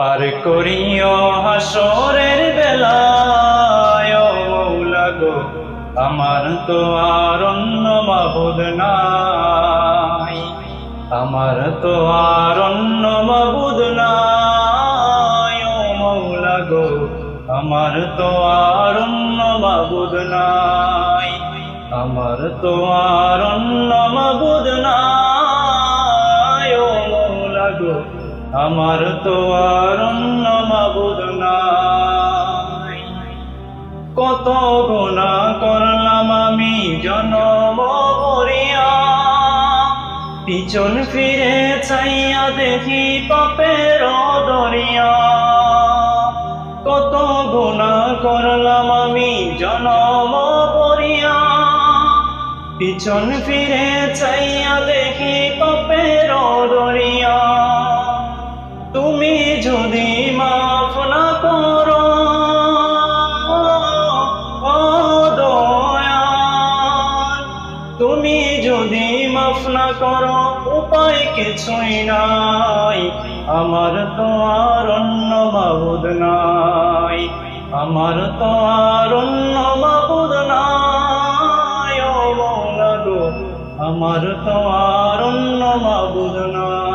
পার করিও হাসরের বেলায়, ও মৌলা গো, আমার তো আর অন্য মাবুদ নাই। আমার তো আর অন্য মাবুদ নাই মৌলা গো, আমার তো আর অন্য মাবুদ নাই। আমার তো আর অন্য মাবুদ নাই মৌলা গো। আমার তো আর অন্য মাবুদ নাই। কত গুণা করলাম আমি জনম ভরিয়া পিছন ফিরে চাইয়া দেখি পাপের দরিয়া। কত গুণা করলাম আমি জনম ভরিয়া পিছন ফিরে চাইয়া দেখি পাপের যদি মাফ না করো, উপায় কিছুই নাই। আমার তো আর অন্য মাবুদ নাই। আমার তো আর অন্য মাবুদ নাই আমার তো আর অন্য মাবুদ নাই।